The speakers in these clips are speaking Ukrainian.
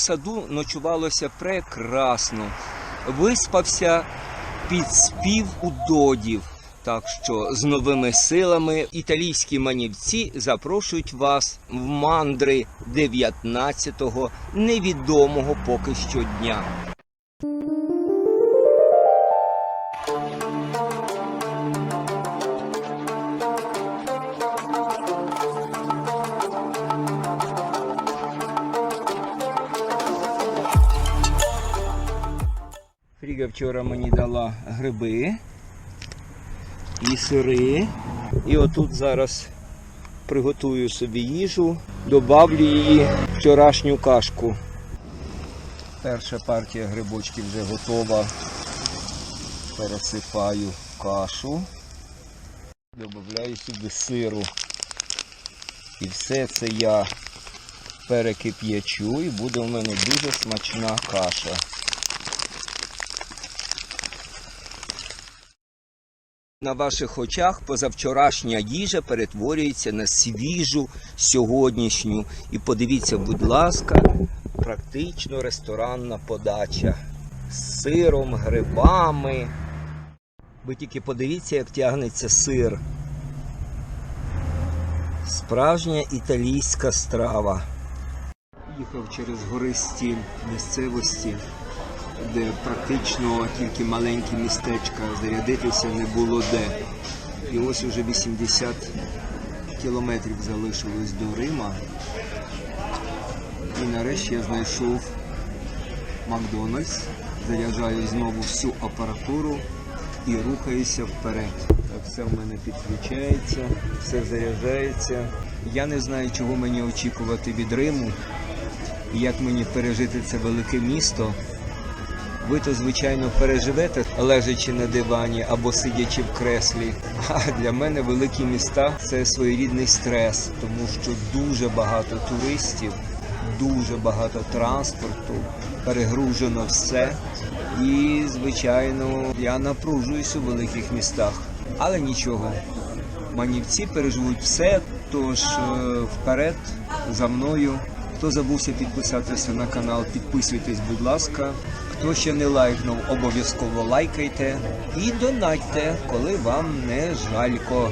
Саду ночувалося прекрасно. Виспався під спів удодів. Так що з новими силами італійські манівці запрошують вас в мандри 19-го невідомого поки що дня. Фріга вчора мені дала гриби і сири. І отут зараз приготую собі їжу, добавлю її вчорашню кашку. Перша партія грибочків вже готова. Пересипаю в кашу. Добавляю сюди сиру. І все це я перекип'ячу і буде у мене дуже смачна каша. На ваших очах позавчорашня їжа перетворюється на свіжу сьогоднішню. І подивіться, будь ласка, практично ресторанна подача з сиром, грибами. Ви тільки подивіться, як тягнеться сир. Справжня італійська страва. Їхав через гористі місцевості де практично тільки маленькі містечка зарядитися не було де. І ось уже 80 кілометрів залишилось до Рима. І нарешті я знайшов Макдональдс, заряджаю знову всю апаратуру і рухаюся вперед. Так, все в мене підключається, все заряджається. Я не знаю, чого мені очікувати від Риму, як мені пережити це велике місто. Ви то, звичайно, переживете, лежачи на дивані або сидячи в креслі. А для мене великі міста це своєрідний стрес, тому що дуже багато туристів, дуже багато транспорту, перегружено все. І, звичайно, я напружуюсь у великих містах. Але нічого, манівці переживуть все, тож е, вперед за мною. Хто забувся підписатися на канал, підписуйтесь, будь ласка. Хто ще не лайкнув, обов'язково лайкайте і донатьте, коли вам не жалько.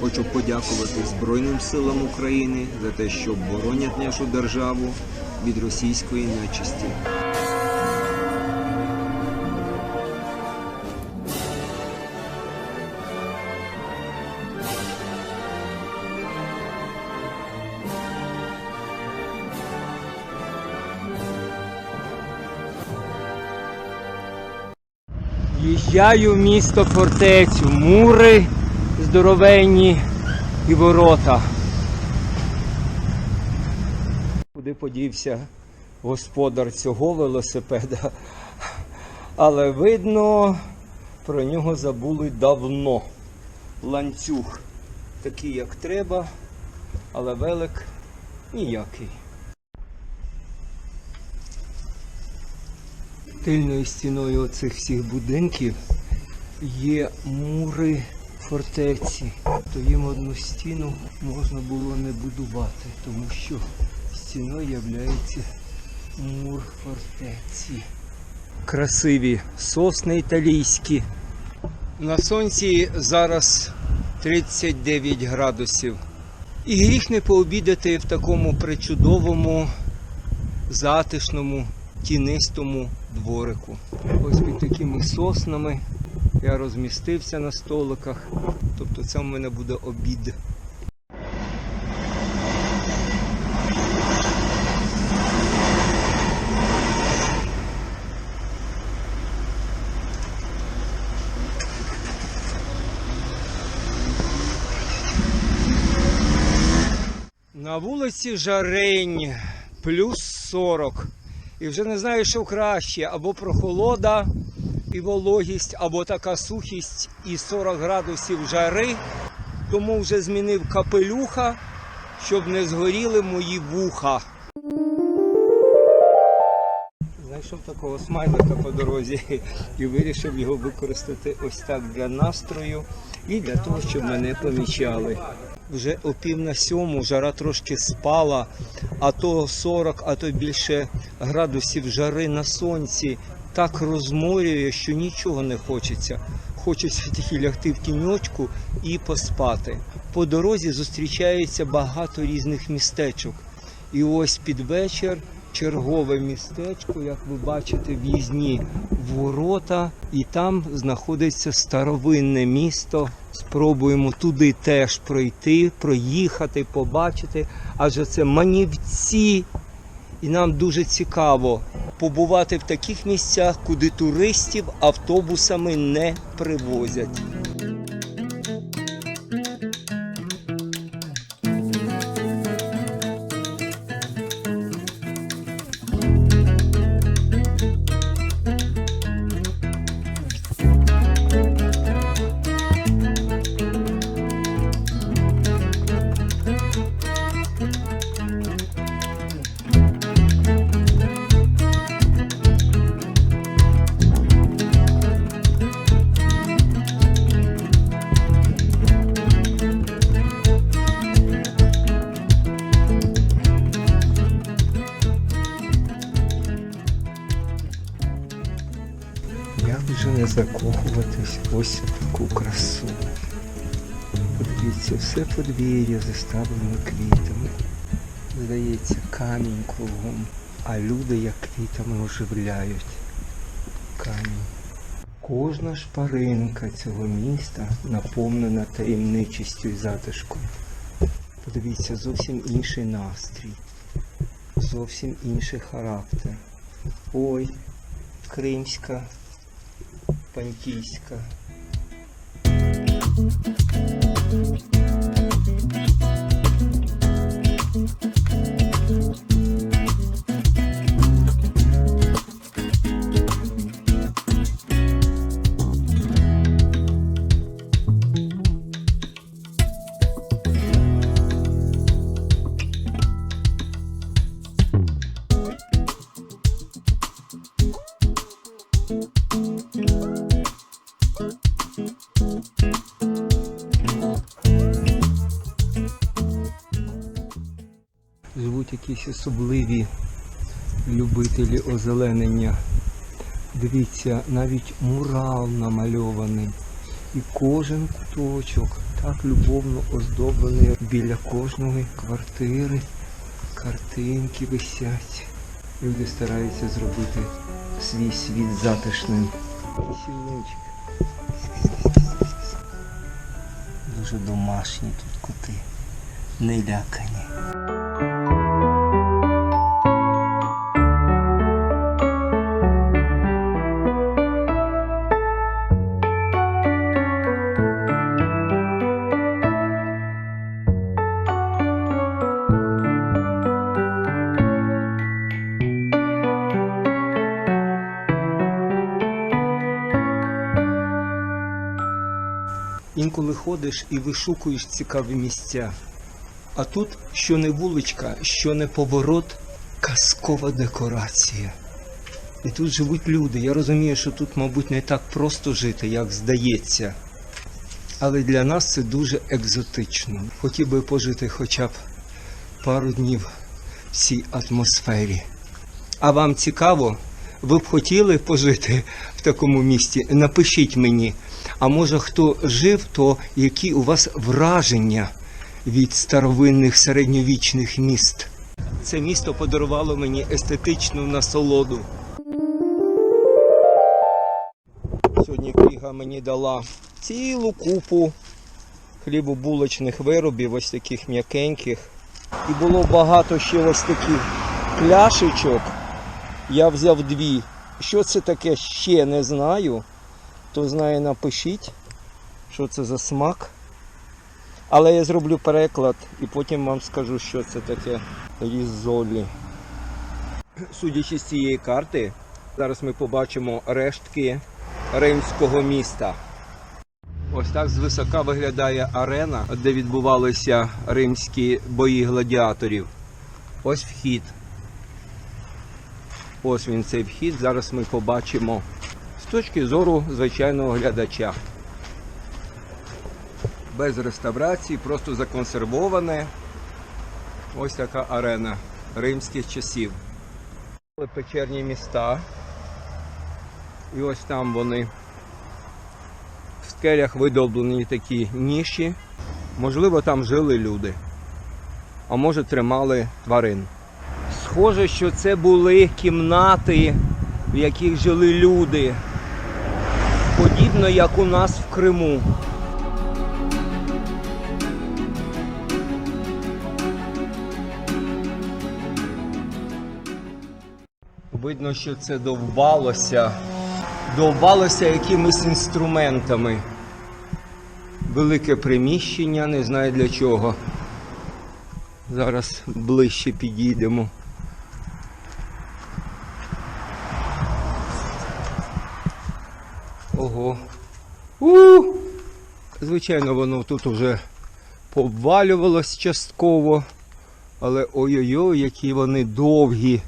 Хочу подякувати Збройним силам України за те, що боронять нашу державу від російської нечисті. Їжджаю в місто фортецю, мури здоровенні і ворота. Куди подівся господар цього велосипеда? Але видно, про нього забули давно. Ланцюг такий, як треба, але велик ніякий. Тильною стіною оцих всіх будинків є мури фортеці. То їм одну стіну можна було не будувати, тому що стіною являється мур фортеці. Красиві сосни італійські. На сонці зараз 39 градусів. І гріх не пообідати в такому причудовому, затишному, тінистому дворику. Ось під такими соснами Я розмістився на столиках. Тобто це в мене буде обід. На вулиці Жарень плюс 40. І вже не знаю, що краще, або прохолода і вологість, або така сухість і 40 градусів жари. Тому вже змінив капелюха, щоб не згоріли мої вуха. Знайшов такого смайлика по дорозі і вирішив його використати ось так для настрою і для того, щоб мене помічали. Вже о пів на сьому жара трошки спала, а то 40, а то більше градусів жари на сонці так розморює, що нічого не хочеться. Хочеться тільки лягти в тіньочку і поспати. По дорозі зустрічається багато різних містечок. І ось під вечір чергове містечко, як ви бачите, в'їзні ворота, і там знаходиться старовинне місто. Спробуємо туди теж пройти, проїхати, побачити. Адже це манівці, і нам дуже цікаво побувати в таких місцях, куди туристів автобусами не привозять. Закохуватись ось таку красу. Подивіться, все подвір'я заставлено квітами. Здається, камінь кругом, а люди як квітами оживляють камінь. Кожна шпаринка цього міста наповнена таємничістю і затишком. Подивіться, зовсім інший настрій, зовсім інший характер. Ой, Кримська Пантійська. Живуть якісь особливі любителі озеленення. Дивіться, навіть мурал намальований. І кожен куточок так любовно оздоблений біля кожної квартири. Картинки висять. Люди стараються зробити свій світ затишним. Дуже домашні тут кути. Не лякані. Ходиш і вишукуєш цікаві місця. А тут що не вуличка, що не поворот, казкова декорація. І тут живуть люди. Я розумію, що тут, мабуть, не так просто жити, як здається. Але для нас це дуже екзотично. Хотів би пожити хоча б пару днів в цій атмосфері. А вам цікаво? Ви б хотіли пожити в такому місті? Напишіть мені. А може хто жив, то які у вас враження від старовинних середньовічних міст? Це місто подарувало мені естетичну насолоду. Сьогодні Кріга мені дала цілу купу хлібобулочних виробів, ось таких м'якеньких. І було багато ще ось таких пляшечок. Я взяв дві. Що це таке, ще не знаю. Хто знає, напишіть, що це за смак. Але я зроблю переклад і потім вам скажу, що це таке різолі. Судячи з цієї карти, зараз ми побачимо рештки римського міста. Ось так звисока виглядає арена, де відбувалися римські бої гладіаторів. Ось вхід. Ось він цей вхід. Зараз ми побачимо точки зору звичайного глядача. Без реставрації, просто законсервоване. Ось така арена римських часів. Печерні міста. І ось там вони в скелях видовблені такі ніші. Можливо, там жили люди, а може тримали тварин. Схоже, що це були кімнати, в яких жили люди. Подібно як у нас в Криму. Видно, що це довбалося. Довбалося якимись інструментами. Велике приміщення, не знаю для чого. Зараз ближче підійдемо. Ого. у Звичайно, воно тут вже пообвалювалось частково. Але ой-ой-ой, які вони довгі,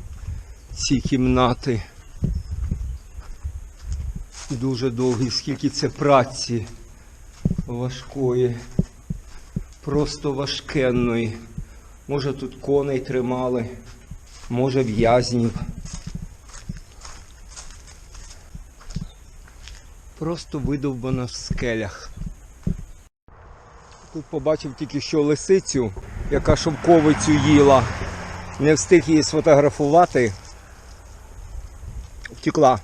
ці кімнати. Дуже довгі, скільки це праці важкої, просто важкенної. Може тут коней тримали, може в'язнів. Просто видовбано в скелях. Тут побачив тільки що лисицю, яка шовковицю їла. Не встиг її сфотографувати. Втекла.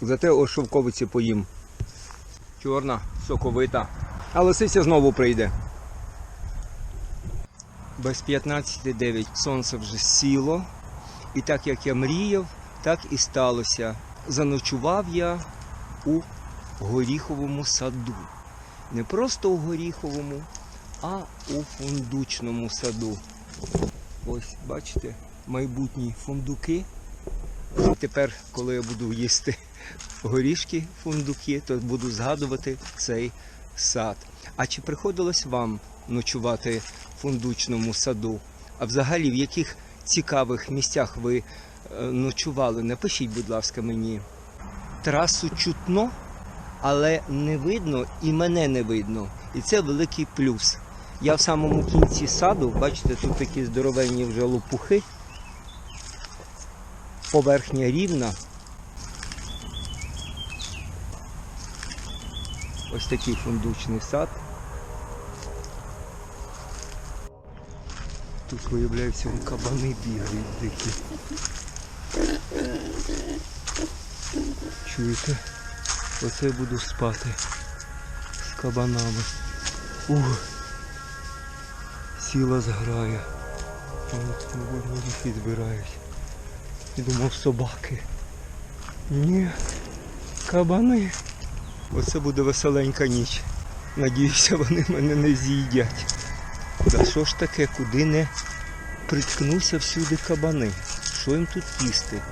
Зате ось шовковиці поїм. Чорна, соковита. А лисиця знову прийде. Без 15.9 сонце вже сіло. І так як я мріяв, так і сталося. Заночував я у горіховому саду. Не просто у горіховому, а у фундучному саду. Ось, бачите, майбутні фундуки. Тепер, коли я буду їсти горішки, фундуки, то буду згадувати цей сад. А чи приходилось вам ночувати в фундучному саду? А взагалі в яких цікавих місцях ви е, ночували? Напишіть, будь ласка, мені. Трасу чутно, але не видно і мене не видно. І це великий плюс. Я в самому кінці саду, бачите, тут такі здоровенні вже лопухи. Поверхня рівна. Ось такий фундучний сад. Тут виявляється вон кабани бігають дикі. Чуєте? Оце буду спати з кабанами. Ух. Сіла зграя. А от збирають. І думав собаки. Ні, кабани. Оце буде веселенька ніч. Надіюся, вони мене не з'їдять. Да що ж таке, куди не приткнуся всюди кабани? Що їм тут їсти?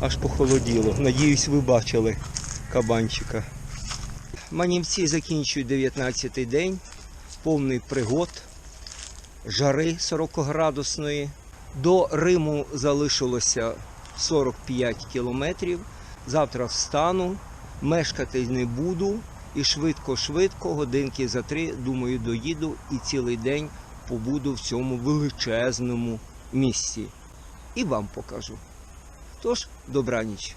Аж похолоділо. Надіюсь, ви бачили кабанчика. Манівці закінчують 19-й день, повний пригод, жари 40-градусної. До Риму залишилося 45 кілометрів. Завтра встану, мешкати не буду і швидко-швидко, годинки за три, думаю, доїду і цілий день побуду в цьому величезному місці. І вам покажу. Тож, dobranić.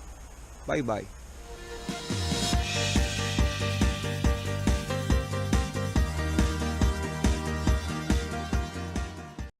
Bye bye.